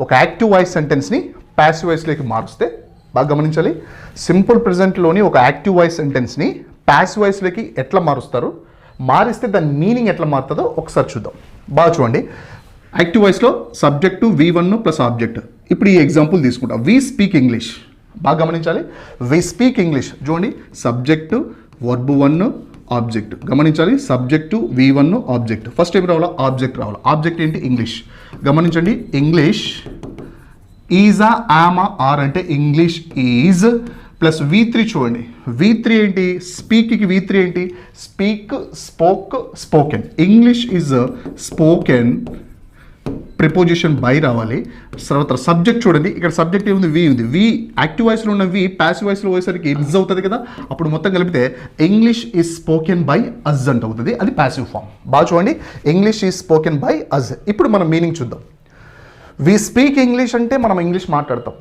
ఒక active voice సెంటెన్స్ని passive వాయిస్లోకి మారుస్తే బాగా గమనించాలి. సింపుల్ ప్రజెంట్లోని ఒక యాక్టివ్ వాయిస్ సెంటెన్స్ని ప్యాసివ్ వాయిస్లోకి ఎట్లా మారుస్తారు మారిస్తే దాని మీనింగ్ ఎట్లా మారుతుందో ఒకసారి చూద్దాం. బాగా చూడండి. యాక్టివ్ వాయిస్లో subject V one plus object ఇప్పుడు ఈ ఎగ్జాంపుల్ తీసుకుంటాం. వి స్పీక్ ఇంగ్లీష్ బాగా గమనించాలి. వి స్పీక్ ఇంగ్లీష్ చూడండి. Subject verb one object. గమనించాలి subject V one object. First ఏం రావాలా? ఆబ్జెక్ట్ రావాలి. ఆబ్జెక్ట్ ఏంటి? ఇంగ్లీష్ గమనించండి ఇంగ్లీష్ ఈజా ఆమా ఆర్ అంటే English is plus V three చూడండి. వి త్రీ ఏంటి? స్పీక్కి వి త్రీ ఏంటి? Speak spoke spoken English is spoken preposition by రావాలి. తర్వాత సబ్జెక్ట్ చూడండి. ఇక్కడ సబ్జెక్ట్ ఏముంది? వి ఉంది. వి యాక్టివ్ వాయిస్లో ఉన్న వి ప్యాసివ్ వాయిస్లో పోయేసరికి ఇజ్ అవుతుంది కదా? అప్పుడు మొత్తం కలిపితే English is spoken by us అంట అవుతుంది. అది ప్యాసివ్ ఫామ్ బాగా చూడండి. English is spoken by us ఇప్పుడు మనం మీనింగ్ చూద్దాం. వి స్పీక్ ఇంగ్లీష్ అంటే మనం ఇంగ్లీష్ మాట్లాడతాం.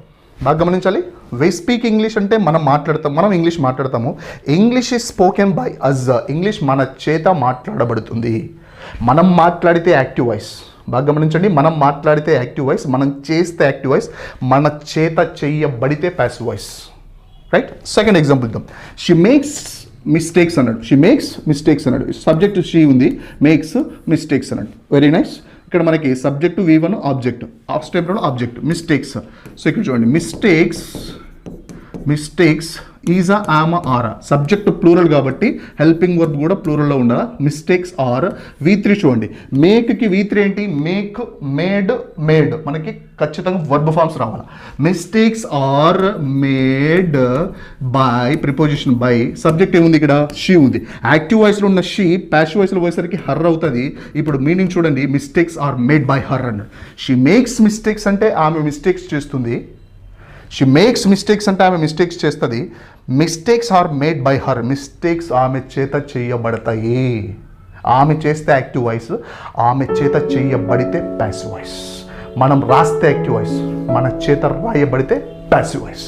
బాగా గమనించాలి. వి స్పీక్ ఇంగ్లీష్ అంటే మనం మాట్లాడతాం. మనం ఇంగ్లీష్ మాట్లాడతాము. English is spoken by us English మన చేత మాట్లాడబడుతుంది. మనం మాట్లాడితే యాక్టివ్ వాయిస్ బాగా గమనించండి మనం మాట్లాడితే యాక్టివ్ వాయిస్ మనం చేస్తే యాక్టివ్ వాయిస్ మన చేత చెయ్యబడితే passive voice right second example ఇద్దాం. షీ మేక్స్ మిస్టేక్స్ అన్నాడు. షీ మేక్స్ మిస్టేక్స్ అన్నాడు. సబ్జెక్ట్ షీ ఉంది. మేక్స్ మిస్టేక్స్ అన్నాడు. వెరీ నైస్ ఇక్కడ మనకి subject V one object of step object mistakes so ఇక్కడ చూడండి. మిస్టేక్స్ మిస్టేక్స్ ఈజా ఆమ ఆరా సబ్జెక్ట్ ప్లూరల్ కాబట్టి హెల్పింగ్ వర్బ్ కూడా ప్లూరల్లో ఉండాలి. మిస్టేక్స్ ఆర్ వీ త్రీ చూడండి. మేక్కి వీ త్రీ ఏంటి? మేక్ మేడ్ మేడ్ మనకి ఖచ్చితంగా వర్బ్ ఫామ్స్ రావాలి. Mistakes are made by preposition by subject ఏముంది ఇక్కడ? షీ ఉంది. యాక్టివ్ వాయిస్లో ఉన్న షీ ప్యాసివ్ వాయిస్లో పోయేసరికి హర్ అవుతుంది. ఇప్పుడు మీనింగ్ చూడండి. Mistakes are made by her అన్నాడు షీ మేక్స్ మిస్టేక్స్ అంటే ఆమె మిస్టేక్స్ చేస్తుంది. షీ మేక్స్ మిస్టేక్స్ అంటే ఆమె మిస్టేక్స్ చేస్తుంది. Mistakes are made by her mistakes ఆమె చేత చేయబడతాయి. ఆమె చేస్తే యాక్టివ్ వాయిస్ ఆమె చేత చేయబడితే ప్యాసివ్ వాయిస్ మనం రాస్తే యాక్టివ్ వాయిస్ మన చేత రాయబడితే ప్యాసివ్ వాయిస్